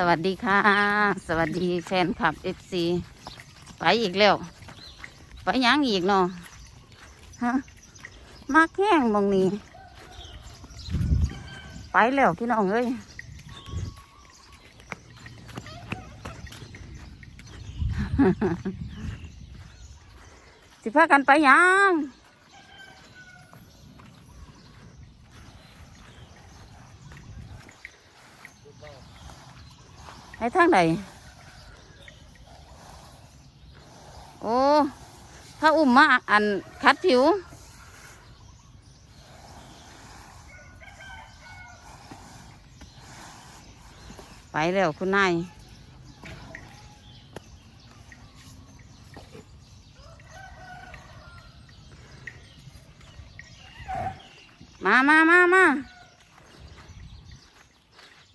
สวัสดีค่ะ สวัสดีแฟนคลับเอฟซีไปอีกแล้ว ไปยังอีกเนาะฮะมาแข้งหมองนี้ ไปแล้วพี่น้องเอ้ยสิพากันไปยัง ให้ทางใดโอ้ถ้าอุ้มมาอันคัดผิว ไปแล้วคุณนายมามามามา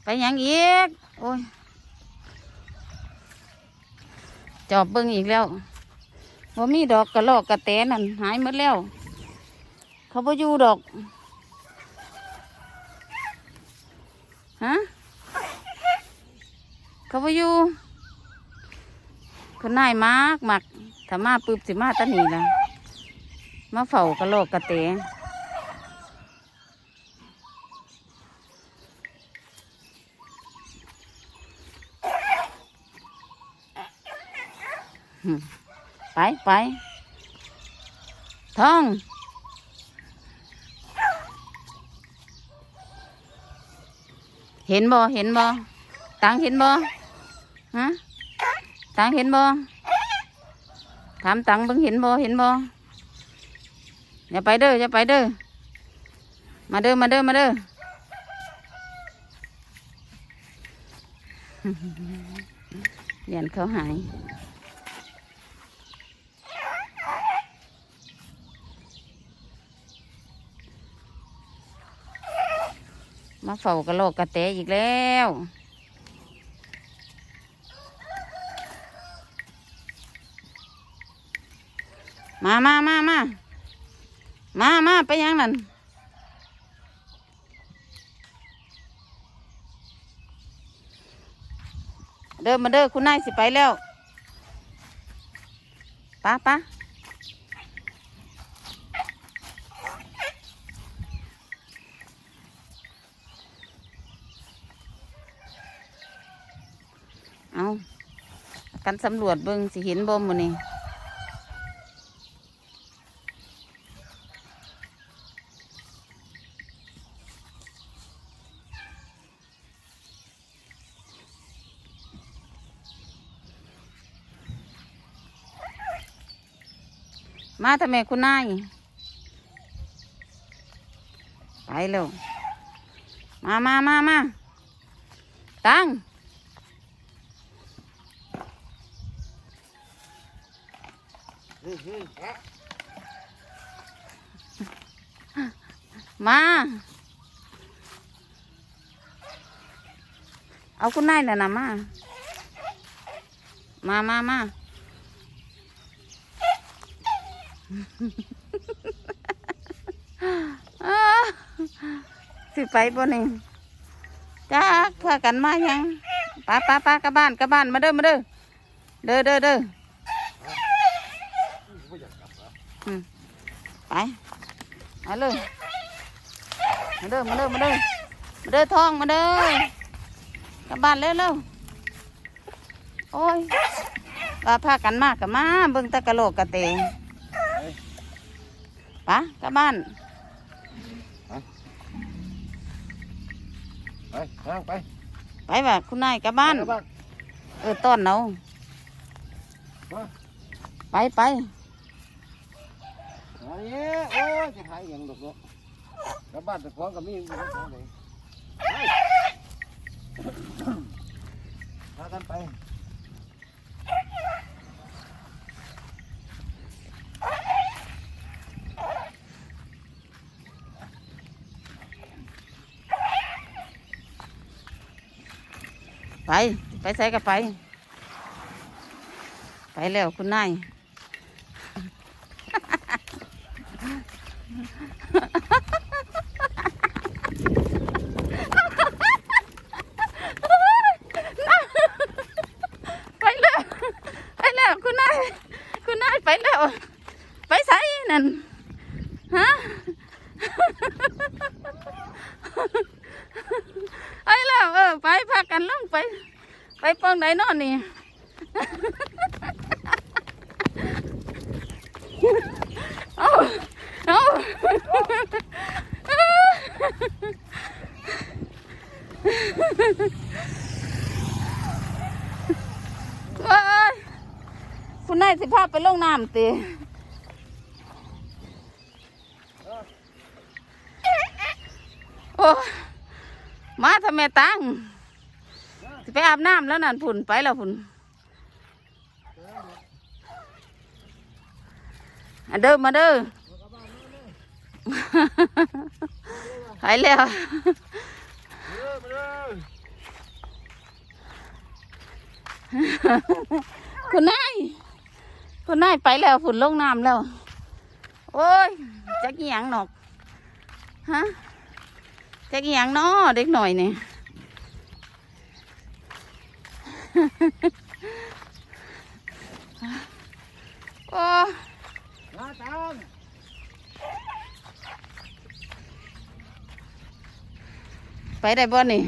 ไปยังอีก โอ้ย จอบเบิ่งอีกแล้วว่ามีดอกกระลอกกระแตนั่นหายหมดแล้ว เขาบ่อยู่ดอกฮะเขาบ่อยู่คนนายมากมักถ้ามาปึ๊บสิมาตะหนีละมาเฝ้ากระลอกกระแต ไปไปท่องเห็นบ่เห็นบ่ตังเห็นบ่ฮะตังเห็นบ่ถามตังเบิ่งเห็นบ่เห็นบ่อย่าไปเด้ออย่าไปเด้อมาเด้อมาเด้อมาเด้อเรียนเขาหาย มาเฝ้ากระโหลกกระแตอีกแล้วมามามามามามาไปยังนั่นเดินมาเด้อคุณนายสิไปแล้วป้าป้าเอา กันสำรวจเบิ่งสิเห็นบ่มื้อนี้มาทำไมคุณนาย ไปเร็วมามามามาตัง มา เอาคุณนายน่ะนะมา มามามาสิไปบ่นี่จ้าพากันมายังป้าป้าป้ากลับบ้านกลับบ้านมาเด้อมาเด้อเด้อเด้อเด้อม ไปมาเลยมาเด้อมาเด้อมาเด้อมาเด้อทองมาเด้อกลับบ้านเร็วเร็วโอ้ยว่าพากันมากกับมาเบิ่งแตะกะโหลกกะเตงไปะกลับบ้านไปทางไปไปว่าคุณนายกลับบ้านไปบ้านเออต้อนเอามาไปไป อันนี้โอ้ยจะหายอย่างดอกเนาะกลับบ้านแต่ของกับมีอยู่ที่ไหนไปพากันไปไป ไปใส่กับไป ไปแล้วคุณนาย ไปแล้วไปแล้วคุณนายคุณนายไปแล้ว ไปใส่นั่ฮะไปแล้วไปพากันลงไป ไปปองไดนนอนนี่ ว้ายคุณนายสิพาไปลงน้ำตีโอ้มาทำไมตังสิไปอาบน้ำแล้วนั่นผุนไปแล้วผุนอันเดิมมาเด้อ ไปแล้วคุณนายคุณนายไปแล้วฝุ่นลงน้ำแล้ว โอ้ยจักอีหยังหนอกฮะจักอีหยังนอเด็กหน่อยเนี่ย โอ้ มาตาม ไปได้บ่นี่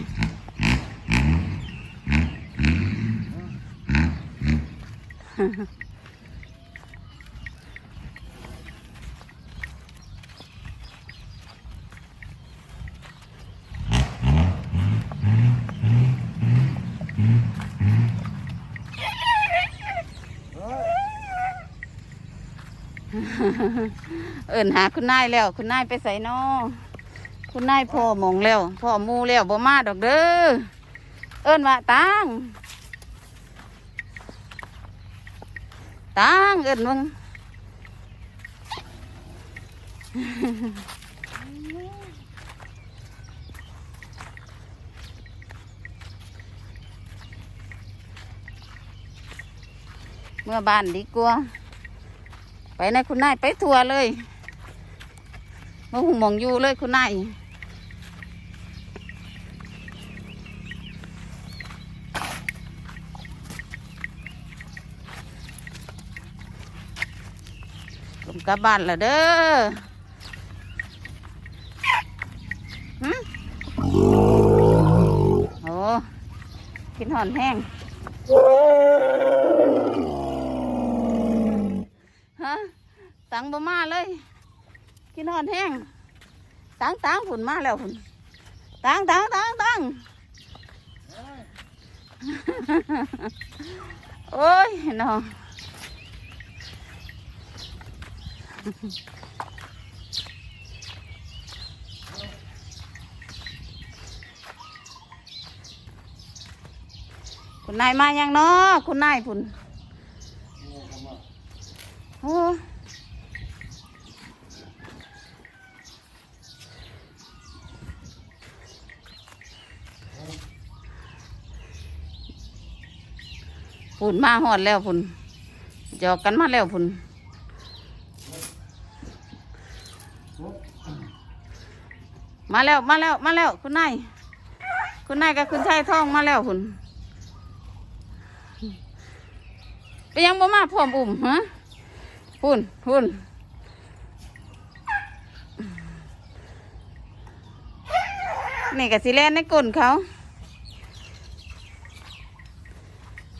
เอินหาคุณนายแล้ว คุณนายไปใส่นอ คุณนายพ่อมองแล้วพ่อมูแล้วบ่มาดอกเด้อเอินว่าตังตังเอินมึงเมื่อบ้านดีกว่าไปนะคุณนายไปทัวร์เลยมาหุงหมองอยู่เลยคุณนาย ผมกลับบ้านแล้วเด้อหึโอ้กินหอนแห้งฮะตังบ่มาเลย กินหอนแห้งตังตังผุนมาแล้วผุนตังตังตังตังโอ้ยน้อง คุณนายมายังเนาะคุณนายผุนโอ้พุ่นมาหอดแล้วพุ่นจอกกันมาแล้วพุ่น มาแล้วมาแล้วมาแล้วคุณนายคุณนายกับคุณชายทองมาแล้วพุ่นไปยังบ่มาพร้อมอุ่มฮะพุ่นพุ่นนี่กับสิแลนในก้นเขา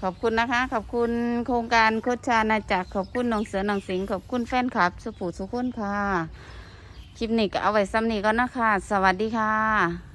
ขอบคุณนะคะ ขอบคุณโครงการโคชานาจักรขอบคุณน้องเสือน้องสิงขอบคุณแฟนคลับสุภูสุขุนค่ะ คลิปนี้ก็เอาไว้ซ้ำนี้ก็นะคะ สวัสดีค่ะ